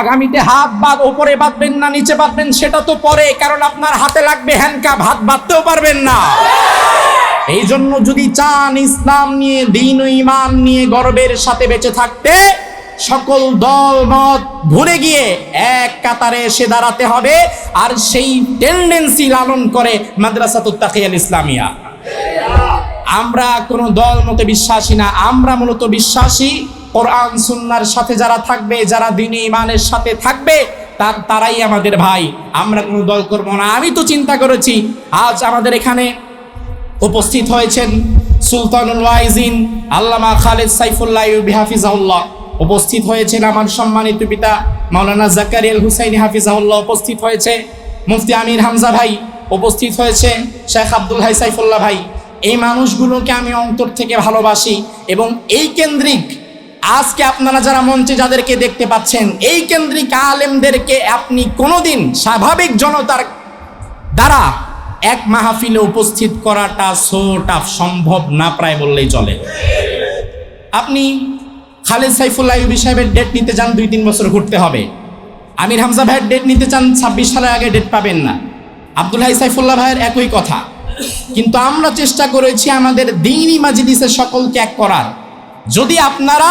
আগামীতে হাত বাদ, ওপরে বাঁধবেন না, নিচে বাঁধবেন, সেটা তো পরে, কারণ আপনার হাতে লাগবে হ্যান্ডকাপ হাত বাঁধতেও পারবেন না। এই জন্য যদি চান ইসলাম নিয়ে, দিন ও ইমান নিয়ে গর্বের সাথে বেঁচে থাকতে, সকল দল, মত ভুলে গিয়ে এক কাতারে এসে দাঁড়াতে হবে, আর সেই টেন্ডেন্সি লালন করে মাদ্রাসাতুত তাকিয়াল ইসলামিয়া। আমরা কোনো দল মতে বিশ্বাসী না, আমরা মূলত বিশ্বাসী কোরআন, সুন্নার সাথে যারা থাকবে, যারা দিনে ইমানের সাথে থাকবে, তার, তারাই আমাদের ভাই। আমরা কোনো দল করব না। আমি তো চিন্তা করেছি, আজ আমাদের এখানে উপস্থিত হয়েছেন সুলতানুল ওয়াইজিন, আল্লামা খালেদ সাইফুল্লাহ হাফিজাউল্লাহ উপস্থিত হয়েছেন আমার সম্মানিত পিতা মাওলানা জাকারিয়াল হুসাইন হাফিজাউল্লাহ উপস্থিত হয়েছে মুফতি আমির হামজা ভাই। উপস্থিত হয়েছে শেখ আব্দুল হাই সাইফুল্লাহ ভাই। এই মানুষগুলোকে আমি অন্তর থেকে ভালোবাসি এবং এই কেন্দ্রিক আজকে আপনারা যারা মঞ্চে যাদেরকে দেখতে পাচ্ছেন, এই কেন্দ্রিক আলেমদেরকে আপনি কোনোদিন স্বাভাবিক জনতার দ্বারা এক মাহফিলে উপস্থিত করাটা সোটা সম্ভব না প্রায় বললেই চলে। আপনি খালেদ সাইফুল্লাহ ইউবি সাহেবের ডেট নিতে চান, দুই তিন বছর ঘুরতে হবে। আমির হামজা ভাইয়ের ডেট নিতে চান, ছাব্বিশ সালের আগে ডেট পাবেন না। আব্দুল হাই সাইফুল্লাহ ভাইয়ের একই কথা। কিন্তু আমরা চেষ্টা করেছি আমাদের দিনই মাজিদিসের সকলকে এক করার। যদি আপনারা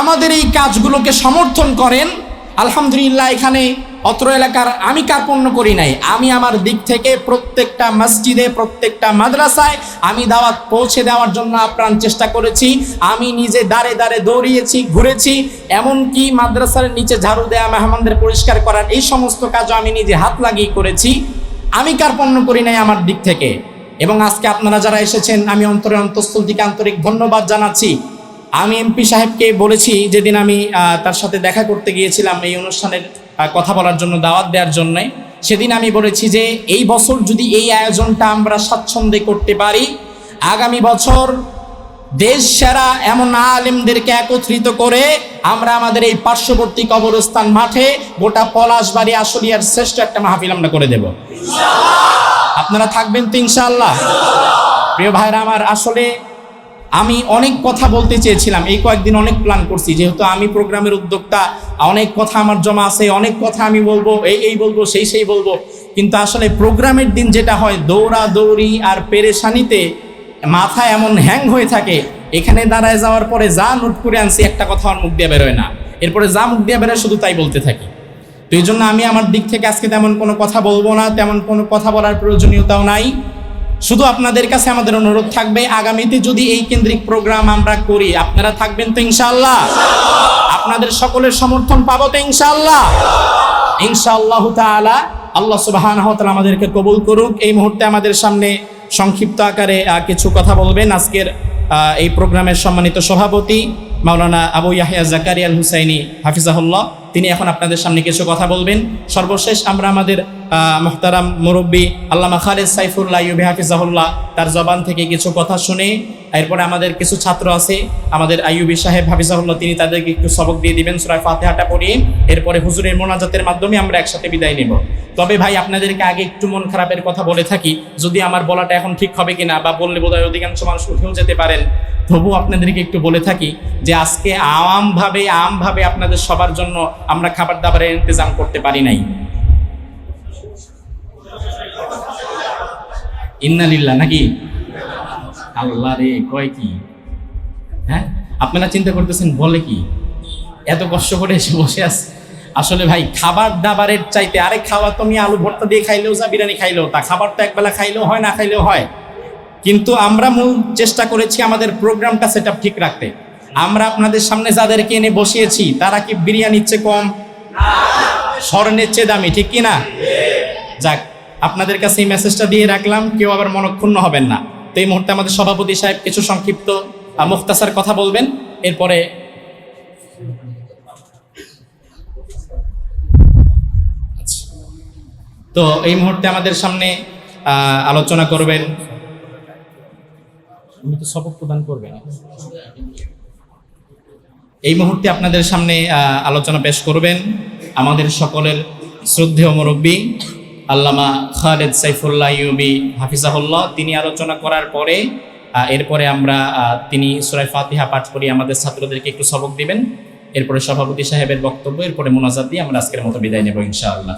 আমাদের এই কাজগুলোকে সমর্থন করেন। আলহামদুলিল্লাহ, এখানে অত্র এলাকার আমি কার্পণ্য করি নাই। আমি আমার দিক থেকে প্রত্যেকটা মসজিদে, প্রত্যেকটা মাদ্রাসায় আমি দাওয়াত পৌঁছে দেওয়ার জন্য আপ্রাণ চেষ্টা করেছি। আমি নিজে দাঁড়ে দাঁড়ে দৌড়িয়েছি, ঘুরেছি, এমনকি মাদ্রাসার নিচে ঝাড়ু দেয়া, মেহমানদের পরিষ্কার করার এই সমস্ত কাজও আমি নিজে হাত লাগিয়ে করেছি। আমি কার্পণ্য করি নাই আমার দিক থেকে। এবং আজকে আপনারা যারা এসেছেন, আমি অন্তরে অন্তঃস্থল থেকে আন্তরিক ধন্যবাদ জানাচ্ছি। আমি এমপি সাহেবকে বলেছি যেদিন আমি তার সাথে দেখা করতে গিয়েছিলাম এই অনুষ্ঠানের কথা বলার জন্য, দাওয়াত দেওয়ার জন্য, সেদিন আমি বলেছি যে এই বছর যদি এই আয়োজনটা আমরা স্বাচ্ছন্দ্যে করতে পারি, আগামী বছর দেশ সেরা এমন আলেমদেরকে একত্রিত করে আমরা আমাদের এই পার্শ্ববর্তী কবরস্থান মাঠে গোটা পলাশবাড়ি, আশুলিয়ার শ্রেষ্ঠ একটা মাহফিল আমরা করে দেব। আপনারা থাকবেন তো ইনশাআল্লাহ। প্রিয় ভাইরা, আমার আসলে আমি অনেক কথা বলতে চেয়েছিলাম। এই কয়েকদিন অনেক প্ল্যান করছি। যেহেতু আমি প্রোগ্রামের উদ্যোক্তা, অনেক কথা আমার জমা আছে, অনেক কথা আমি বলব, এই এই বলব, সেই সেই বলব। কিন্তু আসলে প্রোগ্রামের দিন যেটা হয় দৌড়া দৌড়ি আর পেরেশানিতে মাথা এমন হ্যাং হয়ে থাকে, এখানে দাঁড়ায় যাওয়ার পরে যা নোট করে আনছি, একটা কথা আমার মুখ দিয়ে বেরোয় না। এরপরে যা মুখ দিয়ে বেরোয়, শুধু তাই বলতে থাকি। তো এই জন্য আমি আমার দিক থেকে আজকে তেমন কোনো কথা বলব না, তেমন কোনো কথা বলার প্রয়োজনীয়তাও নাই। শুধু আপনাদের কাছে আমাদের অনুরোধ থাকবে, আগামীতে যদি এই কেন্দ্রিক প্রোগ্রাম আমরা করি, আপনারা থাকবেন তো ইনশাআল্লাহ। আপনাদের সকলের সমর্থন পাবো তো ইনশাআল্লাহ। ইনশাআল্লাহ তাআলা, আল্লাহ তাআলা আমাদেরকে কবুল করুক। এই মুহূর্তে আমাদের সামনে সংক্ষিপ্ত আকারে কিছু কথা বলবেন। আজকের এই প্রোগ্রামের সম্মানিত সভাপতি মাওলানা আবু ইয়াহিয়া জাকারিয়াল হুসাইনি হাফিজাহুল্লাহ। তিনি এখন আপনাদের সামনে কিছু কথা বলবেন। সর্বশেষ আমরা আমাদের মোহতারাম মুরব্বী আল্লামা খালেদ সাইফুল্লাহ ইউবি হাফিজাহুল্লাহ, তার জবান থেকে কিছু কথা শুনে এরপরে আমাদের কিছু ছাত্র আছে, আমাদের আইয়ুবি সাহেব হাফিজাহুল্লাহ, তিনি তাদেরকে একটু সবক দিয়ে দিবেন সুরায় ফাতেহাটা পড়িয়ে এরপরে হুজুরের মোনাজাতের মাধ্যমে আমরা একসাথে বিদায় নেব। তবে ভাই, আপনাদেরকে আগে একটু মন খারাপের কথা বলে থাকি, যদি আমার বলাটা এখন ঠিক হবে কিনা বা বললে বোধহয় অধিকাংশ মানুষ উঠেও যেতে পারেন, তবু আপনাদেরকে একটু বলে থাকি যে আজকে আমভাবে আমভাবে আপনাদের সবার জন্য আমরা খাবার দাবারের ইন্তজাম করতে পারি নাই। ইন্নালিল্লাহ নাকি? আল্লাহ রে, কয় কি? হ্যাঁ? আপনারা চিন্তা করতেছেন, বলে কি? এত কষ্ট করে এসে বসে আছে। আসলে ভাই, খাবার দাবারের চাইতে আরে খাওয়া তুমি আলু ভর্তা দিয়ে খাইলেও যা বিরিয়ানি খাইলেও তা। খাবার তো একবেলা খাইলেও হয়, না খাইলেও হয়। কিন্তু আমরা মূল চেষ্টা করেছি আমাদের প্রোগ্রামটা সেট ঠিক রাখতে। আমরা আপনাদের সামনে যাদেরকে এনে বসিয়েছি, তারা কি বিরিয়ানির চেয়ে কম? স্বর্ণের চেয়ে দামি, ঠিক কি না? যাক আপনাদের কাছে এই মেসেজটা দিয়ে রাখলাম কেউ আবার মনক্ষুণ্ণ হবেন না। তো এই মুহূর্তে আমাদের সভাপতি সাহেব কিছু সংক্ষিপ্ত আহ, মুখতাসার কথা বলবেন এরপরে আচ্ছা। তো এই মুহূর্তে আমাদের সামনে আলোচনা করবেন। শপথ প্রদান করবেন এই মুহূর্তে আপনাদের সামনে আলোচনা পেশ করবেন আমাদের সকলের শ্রদ্ধেয় মুরব্বী আল্লামা খালেদ সাইফুল্লাহ ইউবি হাফিজাহুল্লাহ, তিনি আলোচনা করার পরে এরপরে আমরা তিনি সুরাই ফাতিহা পাঠ করি। আমাদের ছাত্রদেরকে একটু সবক দিবেন। এরপরে সভাপতি সাহেবের বক্তব্য, এরপরে মোনাজাত দিয়ে আমরা আজকের মতো বিদায় নেব ইনশাআল্লাহ।